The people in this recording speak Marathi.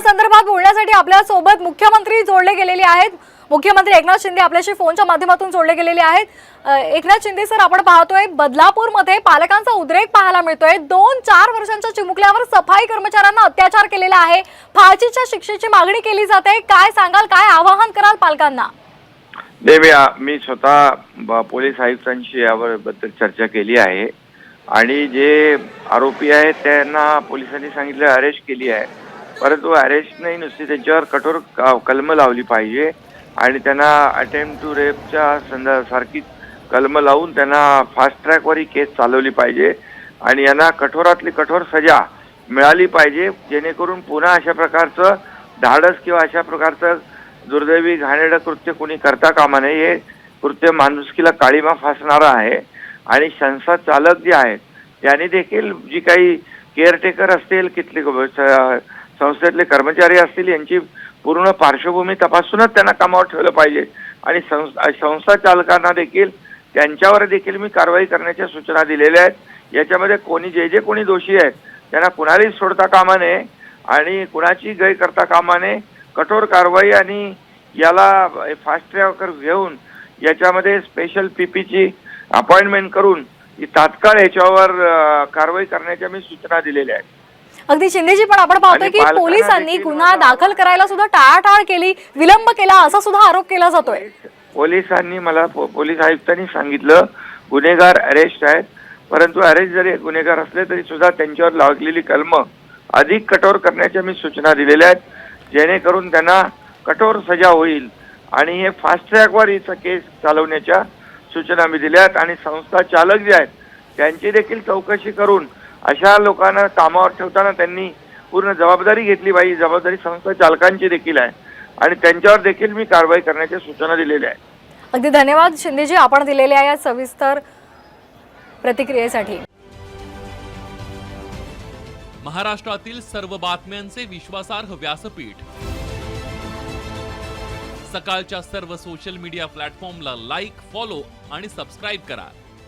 या संदर्भात बोलण्यासाठी आपल्यासोबत मुख्यमंत्री जोडले गेलेले आहेत. मुख्यमंत्री एकनाथ शिंदे आपल्याशी फोनच्या माध्यमातून जोडले गेलेले आहेत. एकनाथ शिंदे सर आपण पाहतोय बदलापूरमध्ये पालकांचा उद्रेक पाहायला मिळतोय. दोन चार वर्षांच्या चिमुकल्यावर सफाई कर्मचाऱ्यांना अत्याचार केलेला आहे. फाशीच्या शिक्षेची मागणी केली जाते. काय सांगाल काय आवाहन कराल पालकांना? देवी मी स्वतः पोलीस आयुक्तांशी यावर बद्दल चर्चा केली आहे. आणि जे आरोपी आहेत त्यांना पोलिसांनी सांगितलं अरेस्ट केली आहे. परंतु अरेस्ट नाही नुसती त्यांच्यावर कठोर क- कलम लावली पाहिजे. आणि त्यांना अटेम्प्ट टू रेपच्या संदर्भ सारखी कलम लावून त्यांना फास्ट ट्रॅकवर ही केस चालवली पाहिजे. आणि यांना कठोरातली कठोर सजा मिळाली पाहिजे जेणेकरून पुन्हा अशा प्रकारचं धाडस किंवा अशा प्रकारचं दुर्दैवी घाणेरडं कृत्य कोणी करता कामा नये हे कृत्य माणुसकीला काळीमा फासणारं आहे. आणि संस्था चालक जे आहेत त्यांनी देखील जी काही केअरटेकर असतील कितली संस्थेतले कर्मचारी असतील यांची पूर्ण पार्श्वभूमी तपासूनच त्यांना कामावर ठेवलं पाहिजे. आणि संस्था चालकांना देखील त्यांच्यावर देखील मी कारवाई करण्याच्या सूचना दिलेल्या आहेत. याच्यामध्ये कोणी जे जे कोणी दोषी आहेत त्यांना कुणालाही सोडता कामा नये आणि कुणाची गय करता कामा नये. कठोर कारवाई आणि याला फास्ट ट्रॅकर घेऊन याच्यामध्ये स्पेशल पीपीची अपॉइंटमेंट करून ही तात्काळ याच्यावर कारवाई करण्याच्या मी सूचना दिलेल्या आहेत. अगदी शिंदेजी पण आपण पाहतोय की पोलिसांनी गुन्हा दाखल करायला सुद्धा टाळाटाळ केली विलंब केला असा सुद्धा आरोप केला जातोय. पोलिसांनी मला पोलीस आयुक्तांनी सांगितलं गुन्हेगार अरेस्ट आहेत. परंतु अरेस्ट जरी गुन्हेगार असले तरी सुद्धा त्यांच्यावर लागलेली कलम अधिक कठोर करण्याच्या मी सूचना दिलेल्या आहेत. जेणेकरून त्यांना कठोर सजा होईल. आणि हे फास्ट ट्रॅकवर हिचा केस चालवण्याच्या सूचना मी दिल्या आहेत. आणि संस्था चालक जे आहेत त्यांची देखील चौकशी करून अशा लोकांना कामावर ठेवताना त्यांनी पूर्ण जबाबदारी घेतली पाहिजे जबाबदारी संस्था चालकांची देखील आहे. आणि त्यांच्यावर देखील मी कारवाई करण्याच्या सूचना दिलेल्या आहेत. अगदी धन्यवाद शिंदेजी आपण दिलेल्या या सविस्तर प्रतिक्रियेसाठी. महाराष्ट्रातील सर्व बातम्यांचे विश्वासार्ह व्यासपीठ. सकाळच्या सर्व सोशल मीडिया प्लॅटफॉर्मला लाईक फॉलो आणि सबस्क्राईब करा.